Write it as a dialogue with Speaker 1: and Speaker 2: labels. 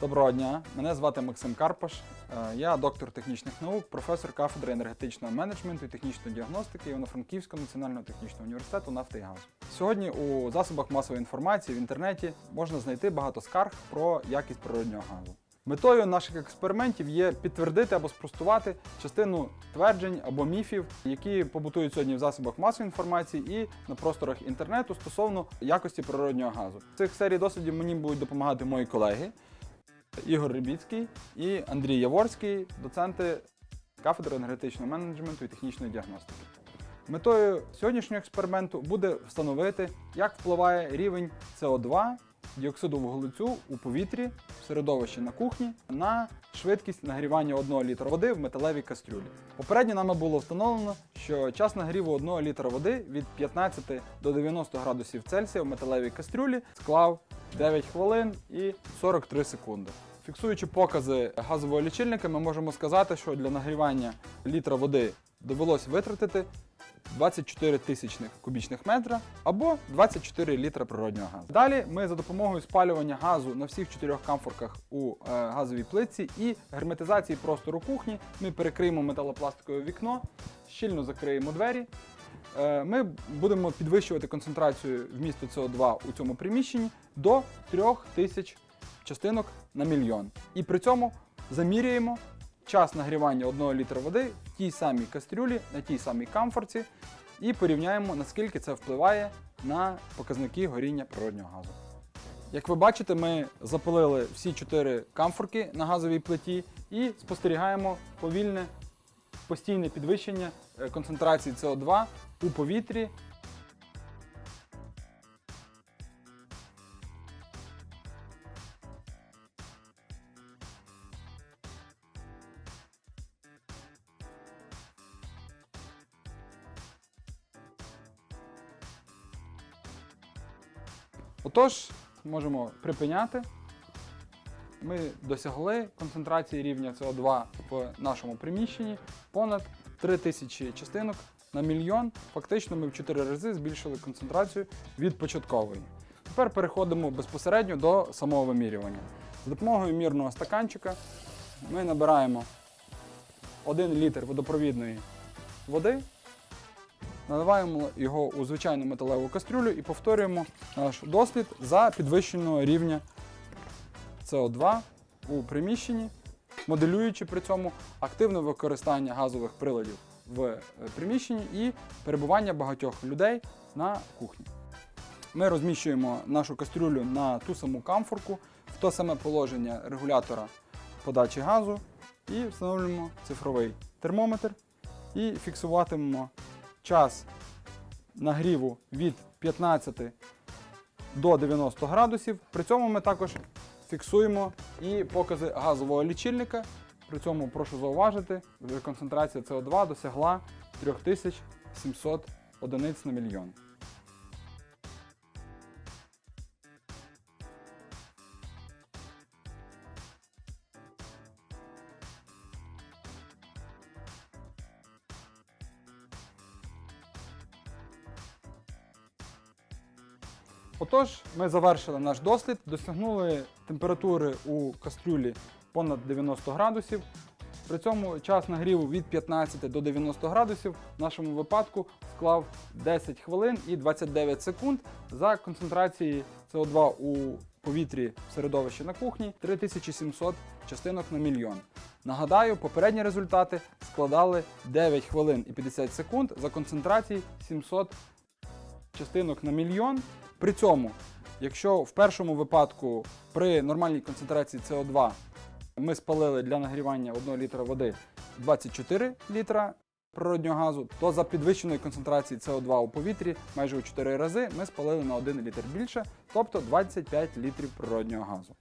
Speaker 1: Доброго дня, мене звати Максим Карпаш. Е, Я доктор технічних наук, професор кафедри енергетичного менеджменту і технічної діагностики Івано-Франківського національного технічного університету «Нафти і газу». Сьогодні у засобах масової інформації в інтернеті можна знайти багато скарг про якість природнього газу. Метою наших експериментів є підтвердити або спростувати частину тверджень або міфів, які побутують сьогодні в засобах масової інформації і на просторах інтернету стосовно якості природнього газу. В цих серій дослідів мені будуть допомагати мої колеги Ігор Рибіцький і Андрій Яворський, доценти кафедри енергетичного менеджменту і технічної діагностики. Метою сьогоднішнього експерименту буде встановити, як впливає рівень СО2 діоксиду вуглецю у повітрі в середовищі на кухні на швидкість нагрівання 1 літра води в металевій кастрюлі. Попередньо нами було встановлено, що час нагріву 1 літра води від 15 до 90 градусів Цельсія в металевій кастрюлі склав 9 хвилин і 43 секунди. Фіксуючи покази газового лічильника, ми можемо сказати, що для нагрівання літра води довелось витратити 24 тисячних кубічних метра або 24 літра природнього газу. Далі ми за допомогою спалювання газу на всіх чотирьох камфорках у е, газовій плитці і герметизації простору кухні ми перекриємо металопластикове вікно, щільно закриємо двері. Е, Ми будемо підвищувати концентрацію вмісту СО2 у цьому приміщенні до 3000 частинок на мільйон. І при цьому заміряємо час нагрівання 1 літра води в тій самій кастрюлі, на тій самій камфорці, і порівняємо, наскільки це впливає на показники горіння природнього газу. Як ви бачите, ми запалили всі чотири камфорки на газовій плиті і спостерігаємо повільне постійне підвищення е, концентрації СО2 у повітрі Отож, можемо припиняти. Ми досягли концентрації рівня СО2 в нашому приміщенні понад 3000 частинок на мільйон. Фактично ми в 4 рази збільшили концентрацію від початкової. Тепер переходимо безпосередньо до самого вимірювання. За допомогою мірного стаканчика ми набираємо 1 літр водопровідної води, наливаємо його у звичайну металеву кастрюлю і повторюємо наш дослід за підвищеного рівня СО2 у приміщенні, моделюючи при цьому активне використання газових приладів в е, приміщенні і перебування багатьох людей на кухні. Ми розміщуємо нашу кастрюлю на ту саму камфорку, в те саме положення регулятора подачі газу і встановлюємо цифровий термометр і фіксуватимемо час нагріву від 15 до 90 градусів. При цьому ми також фіксуємо і покази газового лічильника. При цьому прошу зауважити, концентрація СО2 досягла 3700 одиниць на мільйон. Отож, ми завершили наш дослід, досягнули температури у кастрюлі понад 90 градусів. При цьому час нагріву від 15 до 90 градусів в нашому випадку склав 10 хвилин і 29 секунд за концентрації СО2 у повітрі в середовищі на кухні 3700 частинок на мільйон. Нагадаю, попередні результати складали 9 хвилин і 50 секунд за концентрації 700 частинок на мільйон. При цьому, якщо в першому випадку при нормальній концентрації СО2 ми спалили для нагрівання 1 літра води 24 літра природнього газу, то за підвищеної концентрації СО2 у повітрі майже у 4 рази ми спалили на 1 літр більше, тобто 25 літрів природнього газу.